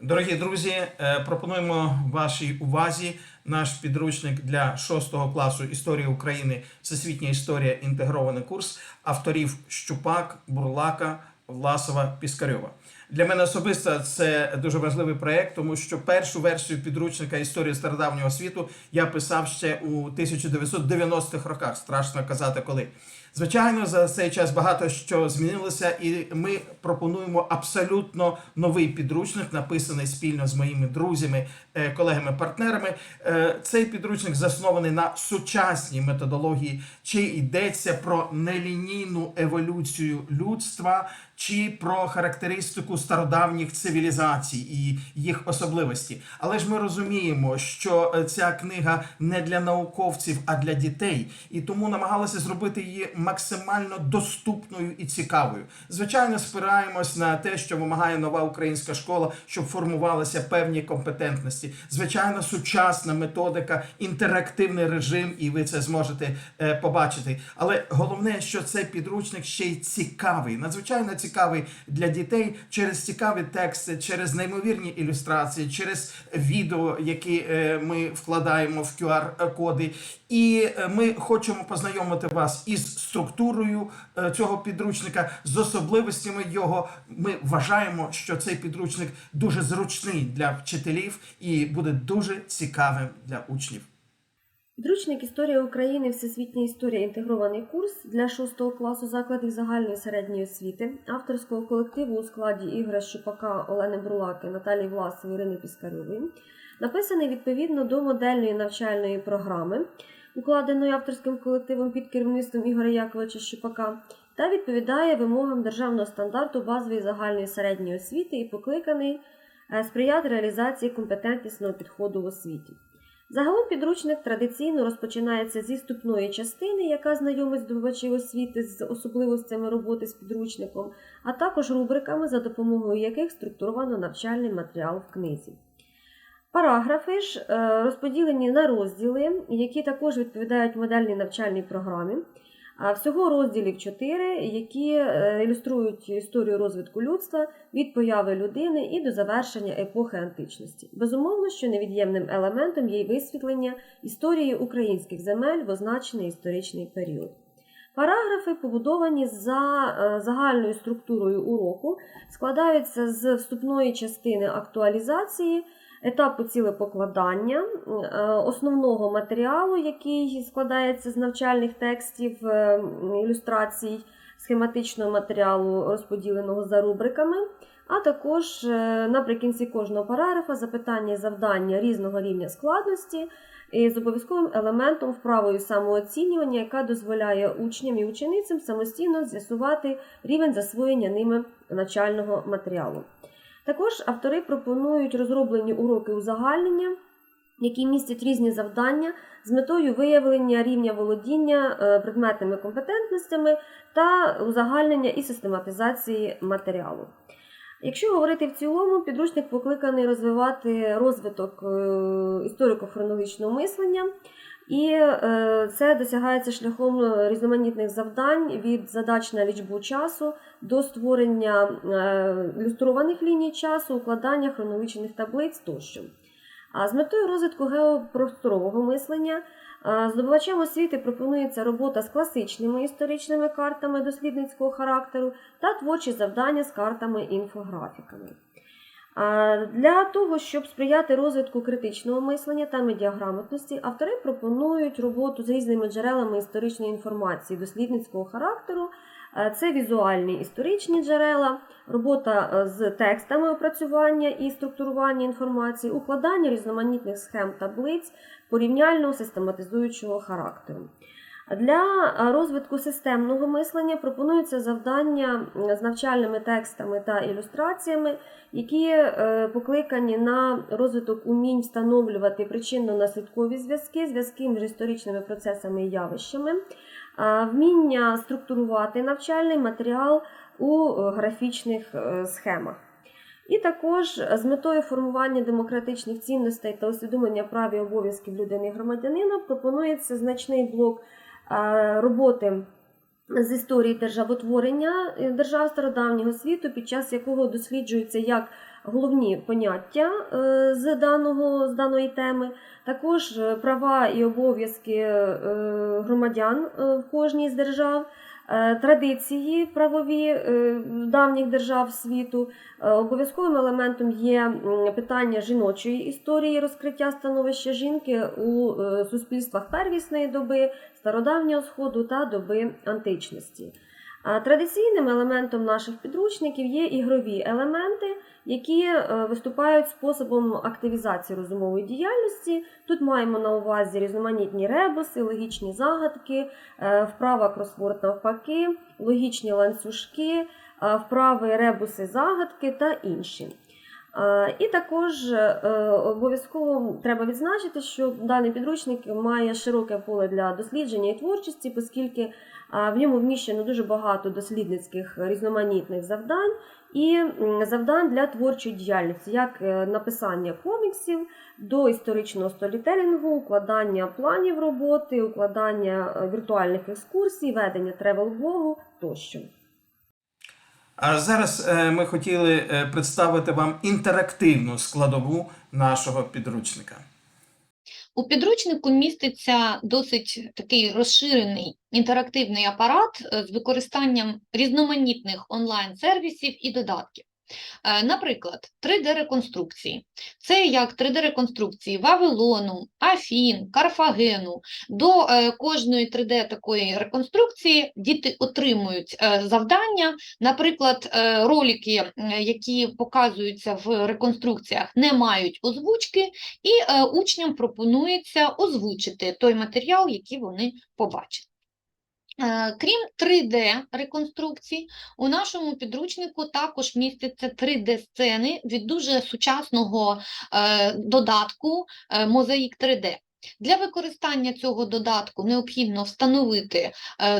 Дорогі друзі, е, пропонуємо вашій увазі наш підручник для 6 класу історії України, Всесвітня історія, інтегрований курс авторів Щупак, Бурлака, Власова, Піскарьова. Для мене особисто це дуже важливий проект, тому що першу версію підручника історії стародавнього світу я писав ще у 1990-х роках. Страшно казати коли. Звичайно, за цей час багато що змінилося, і ми пропонуємо абсолютно новий підручник, написаний спільно з моїми друзями, е, колегами, партнерами. Е, Цей підручник заснований на сучасній методології, чи йдеться про нелінійну еволюцію людства, чи про характеристику стародавніх цивілізацій і їх особливості. Але ж ми розуміємо, що е, ця книга не для науковців, а для дітей, і тому намагалися зробити її максимально доступною і цікавою. Звичайно, спираємось на те, що вимагає нова українська школа, щоб формувалися певні компетентності. Звичайно, сучасна методика, інтерактивний режим, і ви це зможете е, побачити. Але головне, що цей підручник ще й цікавий, надзвичайно цікавий для дітей через цікаві тексти, через неймовірні ілюстрації, через відео, які е, ми вкладаємо в QR-коди. І е, ми хочемо познайомити вас із структурою е, цього підручника, з особливостями його. Ми вважаємо, що цей підручник дуже зручний для вчителів і буде дуже цікавим для учнів. Підручник Історія України, Всесвітня історія, інтегрований курс для 6 класу закладів загальної середньої освіти авторського колективу у складі Ігоря Щупака, Олени Бурлаки, Наталії Власової, Ірини Піскарьової, написаний відповідно до модельної навчальної програми, укладеної авторським колективом під керівництвом Ігоря Яковича Щупака, та відповідає вимогам державного стандарту базової загальної середньої освіти і покликаний е, сприяти реалізації компетентнісного підходу в освіті. Загалом підручник традиційно розпочинається зі вступної частини, яка знайомить здобувачів освіти з особливостями роботи з підручником, а також рубриками, за допомогою яких структуровано навчальний матеріал в книзі. Параграфи ж е, розподілені на розділи, які також відповідають модельній навчальній програмі. Всього розділів 4, які е, ілюструють історію розвитку людства від появи людини і до завершення епохи античності. Безумовно, що невід'ємним елементом є й висвітлення історії українських земель в означений історичний період. Параграфи, побудовані за е, загальною структурою уроку, складаються з вступної частини актуалізації, етапу цілепокладання, е, основного матеріалу, який складається з навчальних текстів, е, ілюстрацій, схематичного матеріалу, розподіленого за рубриками. А також е, наприкінці кожного параграфа запитання і завдання різного рівня складності і з обов'язковим елементом вправою самооцінювання, яка дозволяє учням і ученицям самостійно з'ясувати рівень засвоєння ними навчального матеріалу. Також автори пропонують розроблені уроки узагальнення, які містять різні завдання з метою виявлення рівня володіння е, предметними компетентностями та узагальнення і систематизації матеріалу. Якщо говорити в цілому, підручник покликаний розвивати розвиток е, історико-хронологічного мислення, і е, це досягається шляхом різноманітних завдань від задач на лічбу часу до створення е, ілюстрованих ліній часу, укладання хронологічних таблиць тощо. А з метою розвитку геопросторового мислення е, здобувачам освіти пропонується робота з класичними історичними картами дослідницького характеру та творчі завдання з картами-інфографіками. Для того, щоб сприяти розвитку критичного мислення та медіаграмотності, автори пропонують роботу з різними джерелами історичної інформації дослідницького характеру. Е, Це візуальні історичні джерела, робота е, з текстами опрацювання і структурування інформації, укладання різноманітних схем таблиць порівняльного систематизуючого характеру. Для е, розвитку системного мислення пропонуються завдання з навчальними текстами та ілюстраціями, які е, покликані на розвиток умінь встановлювати причинно-наслідкові зв'язки, зв'язки між історичними процесами і явищами, е, вміння структурувати навчальний матеріал у графічних схемах. І також з метою формування демократичних цінностей та усвідомлення прав і обов'язків людини і громадянина пропонується значний блок роботи з історії державотворення держав стародавнього світу, під час якого досліджуються як головні поняття е, з, даного, з даної теми, також е, права і обов'язки е, громадян е, в кожній з держав, е, традиції правові е, давніх держав світу. Е, Обов'язковим елементом є питання жіночої історії, розкриття становища жінки у е, суспільствах первісної доби, стародавнього сходу та доби античності. Традиційним елементом наших підручників є ігрові елементи, які е, виступають способом активізації розумової діяльності. Тут маємо на увазі різноманітні ребуси, логічні загадки, е, вправа кросворд навпаки, логічні ланцюжки, е, вправи ребуси загадки та інші. І також обов'язково треба відзначити, що даний підручник має широке поле для дослідження і творчості, оскільки В ньому вміщено дуже багато дослідницьких різноманітних завдань і завдань для творчої діяльності, як е, написання коміксів до історичного сторітелінгу, укладання планів роботи, укладання е, віртуальних екскурсій, ведення тревел-блогу тощо. А зараз е, ми хотіли представити вам інтерактивну складову нашого підручника. У підручнику міститься досить такий розширений інтерактивний апарат е, з використанням різноманітних онлайн-сервісів і додатків. Е, Наприклад, 3D-реконструкції. Це як 3D-реконструкції Вавилону, Афін, Карфагену. До е, кожної 3D такої реконструкції діти отримують е, завдання. Наприклад, ролики, які показуються в реконструкціях, не мають озвучки, і учням пропонується озвучити той матеріал, який вони побачать. Е, Крім 3D-реконструкцій, у нашому підручнику також містяться 3D-сцени від дуже сучасного е, додатку е, Мозаїк 3D. Для використання цього додатку необхідно встановити е,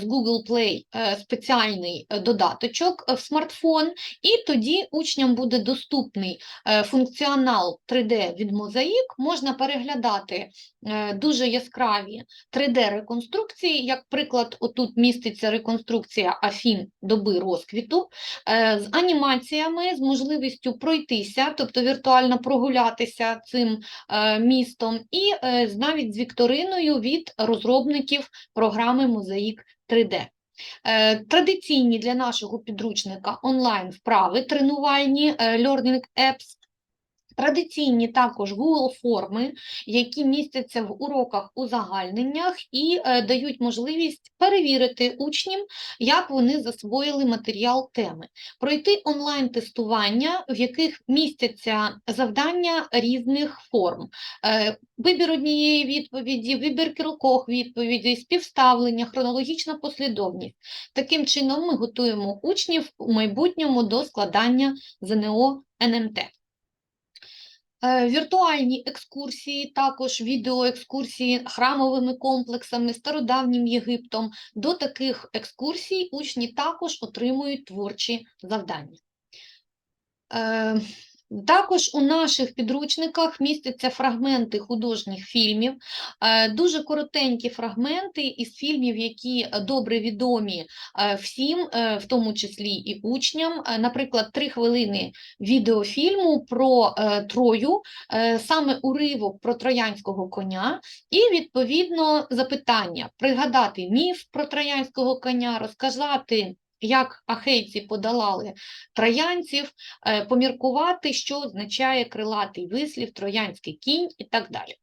з Google Play е, спеціальний е, додаточок в смартфон, і тоді учням буде доступний функціонал 3D від Мозаїк. Можна переглядати дуже яскраві 3D-реконструкції, як приклад, отут міститься реконструкція Афін доби розквіту, з анімаціями, з можливістю пройтися, тобто віртуально прогулятися цим містом, і навіть з вікториною від розробників програми Мозаїк 3D. Е, Традиційні для нашого підручника онлайн вправи тренувальні е, Learning Apps. Традиційні також Google форми, які містяться в уроках узагальненнях і е, дають можливість перевірити учням, як вони засвоїли матеріал теми, пройти онлайн-тестування, в яких містяться завдання різних форм, Е, вибір однієї відповіді, вибір кількох відповідей, співставлення, хронологічна послідовність. Таким чином ми готуємо учнів у майбутньому до складання ЗНО НМТ. Е, Віртуальні екскурсії, також відеоекскурсії храмовими комплексами, стародавнім Єгиптом. До таких екскурсій учні також отримують творчі завдання. Також у наших підручниках містяться фрагменти художніх фільмів, е, дуже коротенькі фрагменти із фільмів, які добре відомі е, всім, е, в тому числі і учням. Наприклад, три хвилини відеофільму про Трою, саме уривок про троянського коня, і відповідно запитання: пригадати міф про троянського коня, розказати. Як ахейці подолали троянців, е, поміркувати, що означає крилатий вислів, троянський кінь і так далі.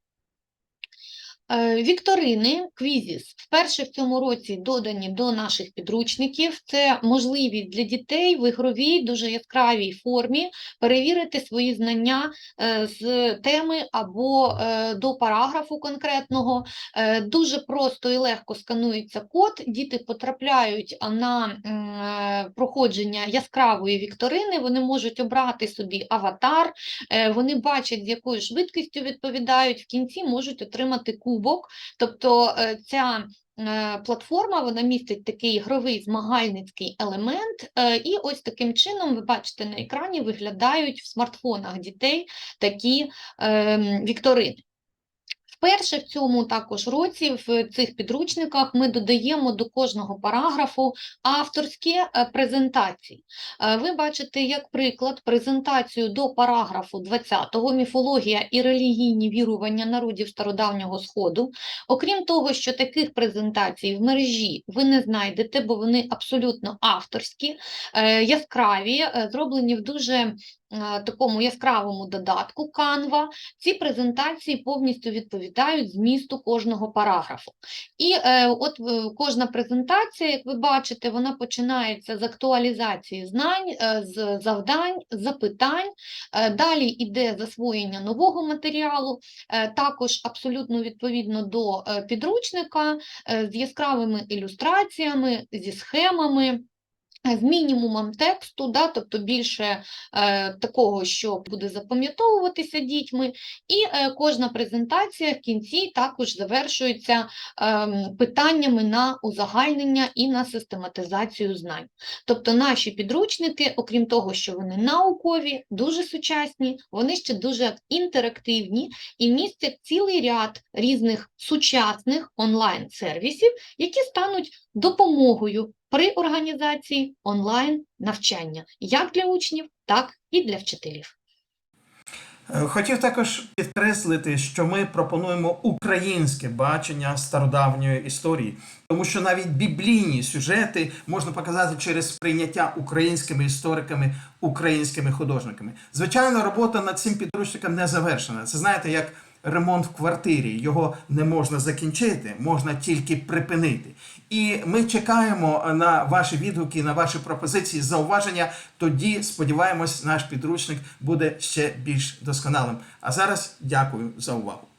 Е, Вікторини, квізіс, вперше в цьому році додані до наших підручників. Це можливість для дітей в ігровій, дуже яскравій формі перевірити свої знання е, з теми або е, до параграфу конкретного. Дуже просто і легко сканується код, діти потрапляють на проходження яскравої вікторини, вони можуть обрати собі аватар, вони бачать, з якою швидкістю відповідають, в кінці можуть отримати кубок. Тобто е, ця е, платформа вона містить такий ігровий змагальницький елемент, е, і ось таким чином ви бачите на екрані виглядають в смартфонах дітей такі е, вікторини. Вперше в цьому також році в цих підручниках ми додаємо до кожного параграфу авторські е, презентації. Е, Ви бачите, як приклад, презентацію до параграфу 20-го «Міфологія і релігійні вірування народів Стародавнього Сходу». Окрім того, що таких презентацій в мережі ви не знайдете, бо вони абсолютно авторські, е, яскраві, зроблені в дуже такому яскравому додатку Canva. Ці презентації повністю відповідають змісту кожного параграфу. І е, от е, кожна презентація, як ви бачите, вона починається з актуалізації знань, е, з завдань, запитань. Е, далі йде засвоєння нового матеріалу, е, також абсолютно відповідно до е, підручника, е, з яскравими ілюстраціями, зі схемами. Е, З мінімумом тексту, да, тобто більше е, такого, що буде запам'ятовуватися дітьми, і е, кожна презентація в кінці також завершується ем, питаннями на узагальнення і на систематизацію знань. Тобто наші підручники, окрім того, що вони наукові, дуже сучасні, вони ще дуже інтерактивні і містять цілий ряд різних сучасних онлайн-сервісів, які стануть допомогою при організації онлайн-навчання як для учнів, так і для вчителів. Е, Хотів також підкреслити, що ми пропонуємо українське бачення стародавньої історії, тому що навіть біблійні сюжети можна показати через сприйняття українськими істориками, українськими художниками. Звичайно, робота над цим підручником не завершена. Це знаєте, як ремонт в квартирі. Його не можна закінчити, можна тільки припинити. І ми чекаємо на ваші відгуки, на ваші пропозиції, зауваження. Тоді сподіваємось, наш підручник буде ще більш досконалим. А зараз дякую за увагу.